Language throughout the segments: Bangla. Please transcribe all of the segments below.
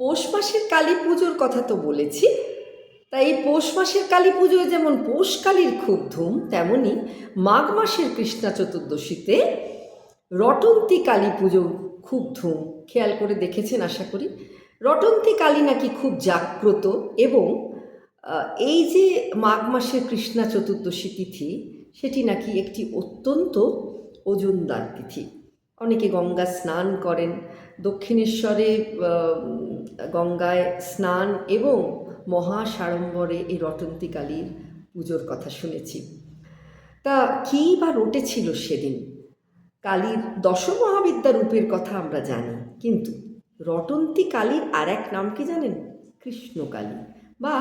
পৌষ মাসের কালী পুজোর কথা তো বলেছি। তাই এই পৌষ মাসের কালী পুজোয় যেমন পৌষ কালীর খুব ধুম, তেমনি মাঘ মাসের কৃষ্ণা চতুর্দশীতে রটন্তী কালী পুজো খুব ধুম। খেয়াল করে দেখেছেন আশা করি? রটন্তী কালী নাকি খুব জাগ্রত এবং এই যে মাঘ মাসের কৃষ্ণা চতুর্দশী তিথি, সেটি নাকি একটি অত্যন্ত ওজনদার তিথি। অনেকে গঙ্গা স্নান করেন? দক্ষিণেশ্বরে গঙ্গায় স্নান এবং মহা সাড়ম্বরে এই রটন্তিকালীর পুজোর কথা শুনেছি। তা কী বা রটেছিল সেদিন? কালীর দশমহাবিদ্যা রূপের কথা আমরা জানি, কিন্তু রটন্তী কালীর আর এক নাম কি জানেন? কৃষ্ণকালী বা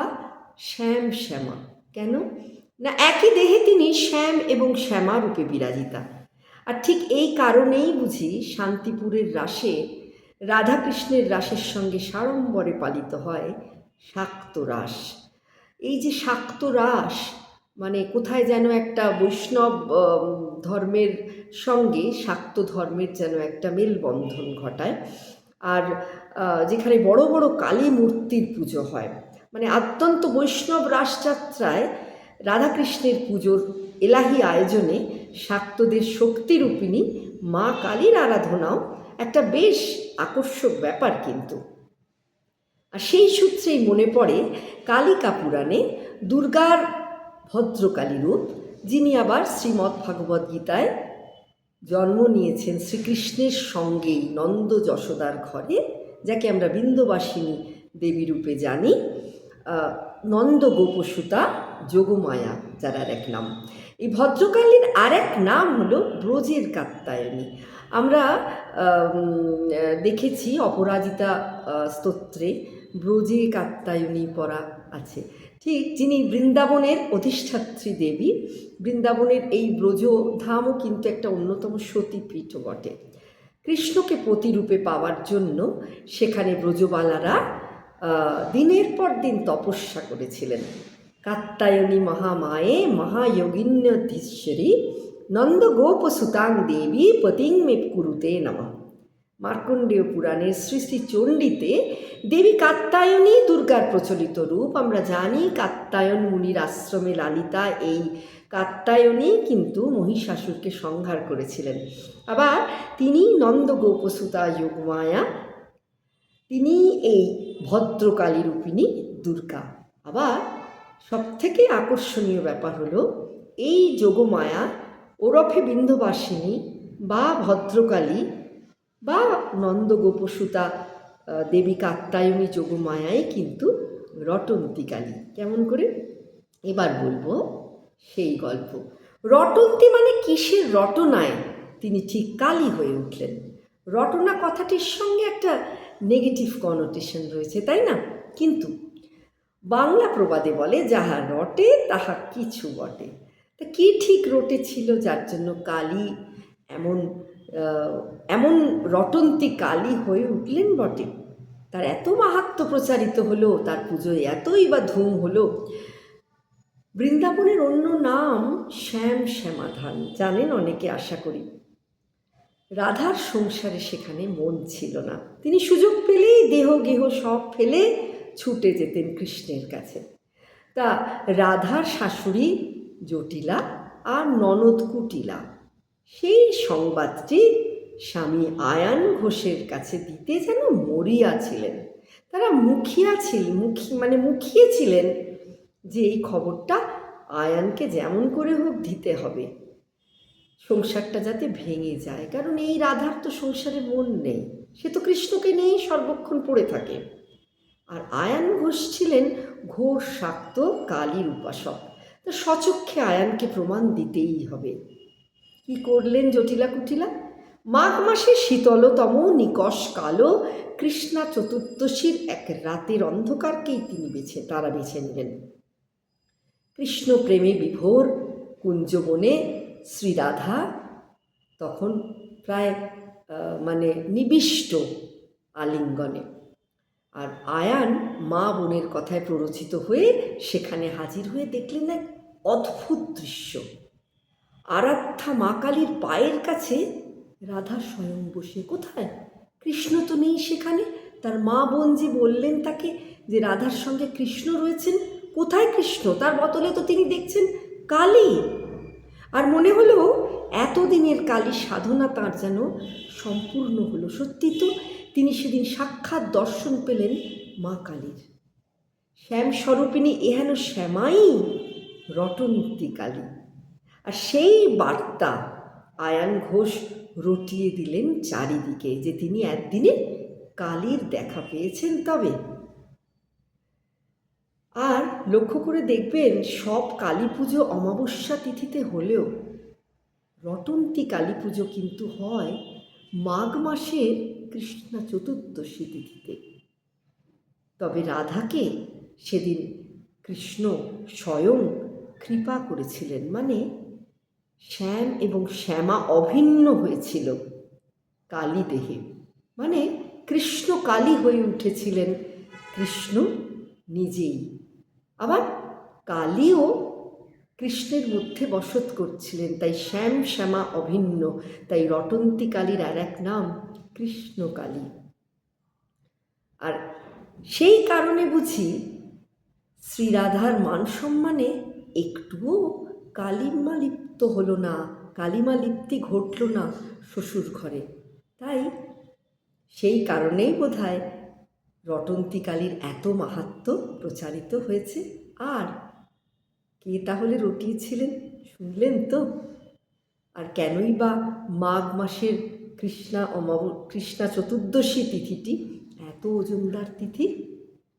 শ্যাম শ্যামা। কেন? না, একই দেহে তিনি শ্যাম এবং শ্যামা রূপে বিরাজিতা। আর ঠিক এই কারণেই বুঝি শান্তিপুরের রাসে রাধাকৃষ্ণের রাসের সঙ্গে সাড়ম্বরে পালিত হয় শাক্ত রাস। এই যে শাক্ত রাস মানে কোথায় যেন একটা বৈষ্ণব ধর্মের সঙ্গে শাক্ত ধর্মের যেন একটা মেলবন্ধন ঘটায়। আর যেখানে বড় বড় কালী মূর্তির পুজো হয়। মানে অত্যন্ত বৈষ্ণব রাসযাত্রায় রাধাকৃষ্ণের পুজোর এলাহি আয়োজনে শাক্তদের শক্তিরূপিণী মা কালীর আরাধনাও একটা বেশ আকর্ষক ব্যাপার কিন্তু। আর সেই সূত্রেই মনে পড়ে কালিকা পুরাণে দুর্গার ভদ্রকালী রূপ, যিনি আবার শ্রীমদ্ ভাগবত গীতায় জন্ম নিয়েছেন শ্রীকৃষ্ণের সঙ্গেই নন্দ যশোদার ঘরে, যাকে আমরা বিন্দবাসিনী দেবী রূপে জানি। নন্দ গোপসুতা যোগমায়া যার এক নাম এই ভদ্রকালীর আর এক নাম হলো ব্রজের কাত্তায়নী আমরা দেখেছি অপরাজিতা স্তোত্রে ব্রজে কাত্তায়নী পড়া আছে। ঠিক যিনি বৃন্দাবনের অধিষ্ঠাত্রী দেবী, বৃন্দাবনের এই ব্রজ ধামও কিন্তু একটা অন্যতম সতীপীঠ বটে। কৃষ্ণকে প্রতিরূপে পাওয়ার জন্য সেখানে ব্রজবালারা দিনের পর দিন তপস্যা করেছিলেন। কাত্তায়নী মহামায়ে মহাযোগিন্যধীশ্বরী নন্দ গোপ সুতাং দেবী পতিং মে কুরুতে নমঃ মার্কণ্ডেয় পুরাণের শ্রী চণ্ডীতে দেবী কাত্তায়নী দুর্গার প্রচলিত রূপ আমরা জানি কাত্তায়ন মুনির আশ্রমে লালিতা এই কাত্তায়নী কিন্তু মহিষাসুরকে সংহার করেছিলেন আবার তিনি নন্দ গোপসুতা যোগমায়া তিনি এই ভদ্রকালী রূপিণী দুর্গা আবার সবথেকে আকর্ষণীয় ব্যাপার হলো এই যোগমায়া ওরফে বিন্ধবাসিনী বা ভদ্রকালী বা নন্দগোপসুতা দেবী কাত্তায়নী যোগমায়াই কিন্তু রটন্তী কালী কেমন করে? এবার বলব সেই গল্প। রটন্তী মানে কিসের রটনায়? তিনি ঠিক কালী হয়ে উঠলেন। রটনা কথাটির সঙ্গে একটা নেগেটিভ কনোটেশন রয়েছে, তাই না? কিন্তু বাংলা প্রবাদে বলে, যাহা রটে, তাহা কিছু বটে। তা কী ঠিক রটে ছিল যার জন্য কালী এমন এমন রটন্তী কালী হয়ে উঠলেন বটে। তার এত মাহাত্ম প্রচারিত হলো, তার পুজোয় এতই বা ধুম হলো। বৃন্দাবনের অন্য নাম শ্যাম শ্যামাধান, জানেন অনেকে, আশা করি। রাধার সংসারে সেখানে মন ছিল না। তিনি সুযোগ পেলেই দেহ গেহ সব ফেলে ছুটে যেতেন কৃষ্ণের কাছে। তা রাধার শাশুড়ি জটিলা আর ননদ কুটিলা, সেই সংবাদটি স্বামী আয়ান ঘোষের কাছে দিতে যেন মরিয়া ছিলেন। তারা মুখিয়া ছিল, মুখী মানে মুখিয়ে ছিলেন যে এই খবরটা আয়ানকে যেমন করে হোক দিতে হবে। সংসারটা যাতে ভেঙে যায়, কারণ এই রাধার তো সংসারে মন নেই। সে তো কৃষ্ণকে নিয়েই সর্বক্ষণ পড়ে থাকে। আর আয়ান ঘোষ ছিলেন ঘোর শাক্ত, কালীর উপাসক। তো সচক্ষে আয়ানকে প্রমাণ দিতেই হবে। কি করলেন জটিলা কুটিলা? মাঘ মাসে শীতলতম, নিকষ কালো, কৃষ্ণা চতুর্দশীর এক রাতের অন্ধকারকেই তিনি বেছে, তারা বেছে নিলেন। কৃষ্ণ প্রেমে বিভোর কুঞ্জবনে শ্রীরাধা তখন প্রায় মানে নিবিষ্ট আলিঙ্গনে। আর আয়ান মা বোনের কথায় প্ররোচিত হয়ে সেখানে হাজির হয়ে দেখলেন এক অদ্ভুত দৃশ্য। আরাধ্যা মা কালীর পায়ের কাছে রাধা স্বয়ং বসে। কোথায়? কৃষ্ণ তো নেই সেখানে। তার মা বোন যে বললেন তাকে যে রাধার সঙ্গে কৃষ্ণ রয়েছেন, কোথায় কৃষ্ণ? তার বদলে তো তিনি দেখছেন কালী। আর মনে হলো এতদিনের কালী সাধনা তাঁর যেন সম্পূর্ণ হলো। সত্যি তো তিনি সেদিন সাক্ষাৎ দর্শন পেলেন মা কালীর। শ্যাম স্বরূপিণী এহেন শ্যামাই রটন্তী কালী। আর সেই বার্তা আয়ান ঘোষ রটিয়ে দিলেন চারিদিকে যে তিনি একদিনে কালীর দেখা পেয়েছেন তবে। আর লক্ষ্য করে দেখবেন সব কালী পুজো অমাবস্যা তিথিতে হলেও রটন্তী কালী পুজো কিন্তু হয় মাঘ মাসের কৃষ্ণা চতুর্দশী তিথিতে। তবে রাধাকে সেদিন কৃষ্ণ স্বয়ং কৃপা করেছিলেন। মানে শ্যাম এবং শ্যামা অভিন্ন হয়েছিল কালী দেহে। মানে কৃষ্ণ কালী হয়ে উঠেছিলেন। কৃষ্ণ নিজেই আবার কালীও কৃষ্ণের মধ্যে বসত করছিলেন, তাই শ্যাম শ্যামা অভিন্ন, তাই রটন্তী কালীর আর এক নাম কৃষ্ণ কালী। আর সেই কারণে বুঝি শ্রীরাধার মান সম্মানে একটুও কালিমা লিপ্ত হলো না, কালিমা লিপ্তি ঘটল না শ্বশুর ঘরে তাই সেই কারণেই বোধহয় রটন্তী কালীর এত মাহাত্ম প্রচারিত হয়েছে। আর কে তাহলে রটিয়েছিলেন শুনলেন তো? আর কেনই বা মাঘ মাসের কৃষ্ণা অমাব, কৃষ্ণা চতুর্দশী তিথিটি এত ওজনদার তিথি?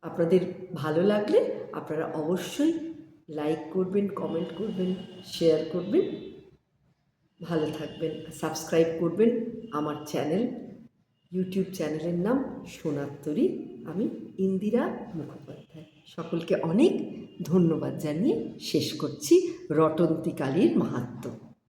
আপনাদের ভালো লাগলে আপনারা অবশ্যই লাইক করবেন, কমেন্ট করবেন, শেয়ার করবেন। ভালো থাকবেন, সাবস্ক্রাইব করবেন আমার চ্যানেল ইউটিউব চ্যানেলের নাম সোনাত্তরী, আমি ইন্দিরা মুখোপাধ্যায়। সকলকে অনেক ধন্যবাদ জানিয়ে শেষ করছি রটন্তিকালীর মাহাত্ম্য